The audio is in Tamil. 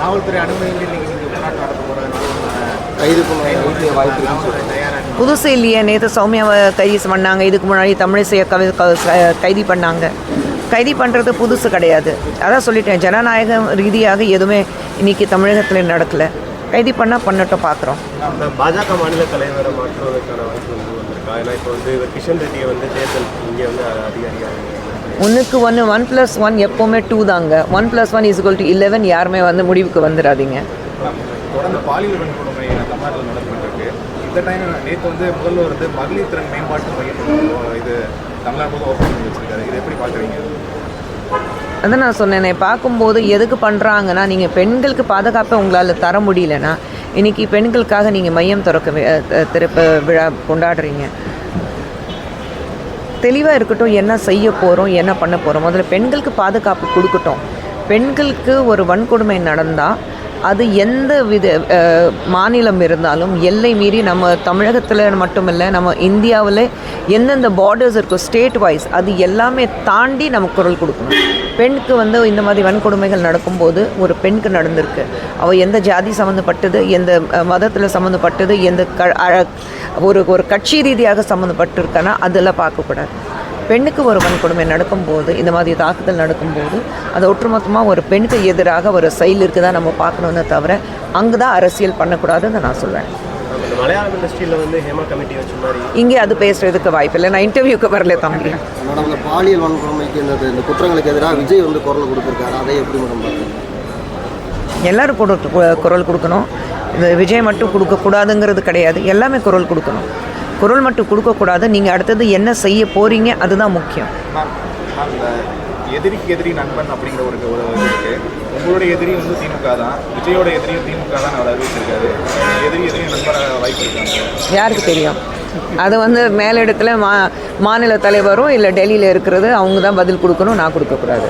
காவல்துறை அனுமதியில் இன்னைக்கு நீங்கள் போராட்டம் நடத்த போகிறதுனால கைது பண்ண வாய்ப்பு இருக்குன்னு தயாராக புதுசு இல்லையே நேற்று சௌமியாவை கைது பண்ணாங்க. இதுக்கு முன்னாடி தமிழிசையை கவி கைது பண்ணாங்க. கைது பண்ணுறது புதுசு கிடையாது. அதான் சொல்லிட்டேன். ஜனநாயக ரீதியாக எதுவுமே இன்னைக்கு தமிழகத்தில் நடக்கலை. கைது பண்ணால் பண்ணட்டும் பார்க்குறோம் பாஜக மாநில தலைவரை மாற்றுவதற்கான வாய்ப்பு வந்து வந்திருக்கா? ஏன்னா இப்போ வந்து கிஷன் ரெட்டியை வந்து தேர்தல் இங்கே வந்து அதிகாரியாக ஒன்றுக்கு ஒன்று ஒன் ப்ளஸ் ஒன் எப்போவுமே டூ தாங்க. One plus one is two eleven யாருமே வந்து முடிவுக்கு வந்துடாதீங்க தொடர்ந்து பாலியல் வன்கொடுமை தமிழ்நாட்டில் நடந்துருக்கு இந்த டைம் நேற்று வந்து முதல்வர் வந்து மகளிர் திறன் மேம்பாட்டு மையம் இது தமிழ்நாடு ஓப்பன் பண்ணி வச்சிருக்காரு. இது எப்படி பார்க்குறீங்க? அதான் நான் சொன்னேனே பார்க்கும்போது எதுக்கு பண்ணுறாங்கன்னா நீங்கள் பெண்களுக்கு பாதுகாப்பை உங்களால் தர முடியலன்னா இன்னைக்கு பெண்களுக்காக நீங்கள் மையம் திறக்க திறப்ப விழா கொண்டாடுறீங்க. தெளிவாக இருக்கட்டும் என்ன செய்ய போகிறோம் என்ன பண்ண போகிறோம் முதல்ல பெண்களுக்கு பாதுகாப்பு கொடுக்கட்டும். பெண்களுக்கு ஒரு வன்கொடுமை நடந்தால் அது எந்த வித மாநிலம் இருந்தாலும் எல்லை மீறி நம்ம தமிழகத்தில் மட்டுமில்லை நம்ம இந்தியாவில் எந்தெந்த பார்டர்ஸ் இருக்கோ ஸ்டேட் வைஸ் அது எல்லாமே தாண்டி நம்ம குரல் கொடுக்கணும். பெண்ணுக்கு வந்து இந்த மாதிரி வன்கொடுமைகள் நடக்கும்போது ஒரு பெண்ணுக்கு நடந்திருக்கு. அவள் எந்த ஜாதி சம்மந்தப்பட்டது எந்த மதத்தில் சம்மந்தப்பட்டது எந்த க அழ- ஒரு ஒரு கட்சி ரீதியாக சம்மந்தப்பட்டிருக்கானா அதெல்லாம் பார்க்கக்கூடாது. பெண்ணுக்கு ஒரு வன்கொடுமை நடக்கும்போது இந்த மாதிரி தாக்குதல் நடக்கும்போது அது ஒட்டுமொத்தமாக ஒரு பெண்ணுக்கு எதிராக ஒரு செயல் இருக்குதா நம்ம பார்க்கணுன்னு தவிர அங்கே தான் அரசியல் பண்ணக்கூடாதுன்னு நான் சொல்வேன் மலையாளம் இண்டஸ்ட்ரியில் வந்து ஹேமா கமிட்டி வச்ச மாதிரி இங்கே அது பேசுகிறதுக்கு வாய்ப்பு இல்லை. நான் இன்டர்வியூக்கு வரல தம்பி. மேடம் இந்த பாலியல் வன்கொடுமைக்கு இந்த இந்த குற்றங்களுக்கு எதிராக விஜய் வந்து குரல் கொடுத்துருக்காரு. அதை எப்படி மேடம் எல்லாரும் குரல் கொடுக்கணும். இது விஜய் மட்டும் கொடுக்கக்கூடாதுங்கிறது கிடையாது. எல்லாமே குரல் கொடுக்கணும். குரல் மட்டும் கொடுக்கக்கூடாது. நீங்கள் அடுத்தது என்ன செய்ய போகிறீங்க அதுதான் முக்கியம். எதிரிக்கு எதிரி நண்பன் அப்படிங்கிற ஒரு ஒரு இருக்கு. உங்களுடைய எதிரி வந்து திமுக தான். விஜயோட எதிரியும் திமுக தான் அவர் அறிவிச்சிருக்காரு. எதிரி எதிரி நண்பராக வாய்ப்பு இருக்காங்க யாருக்கு தெரியும்? அது வந்து மேலிடத்தில் மா மாநில தலைவரும் இல்லை டெல்லியில் இருக்கிறது அவங்க தான் பதில் கொடுக்கணும் நான் கொடுக்கக்கூடாது.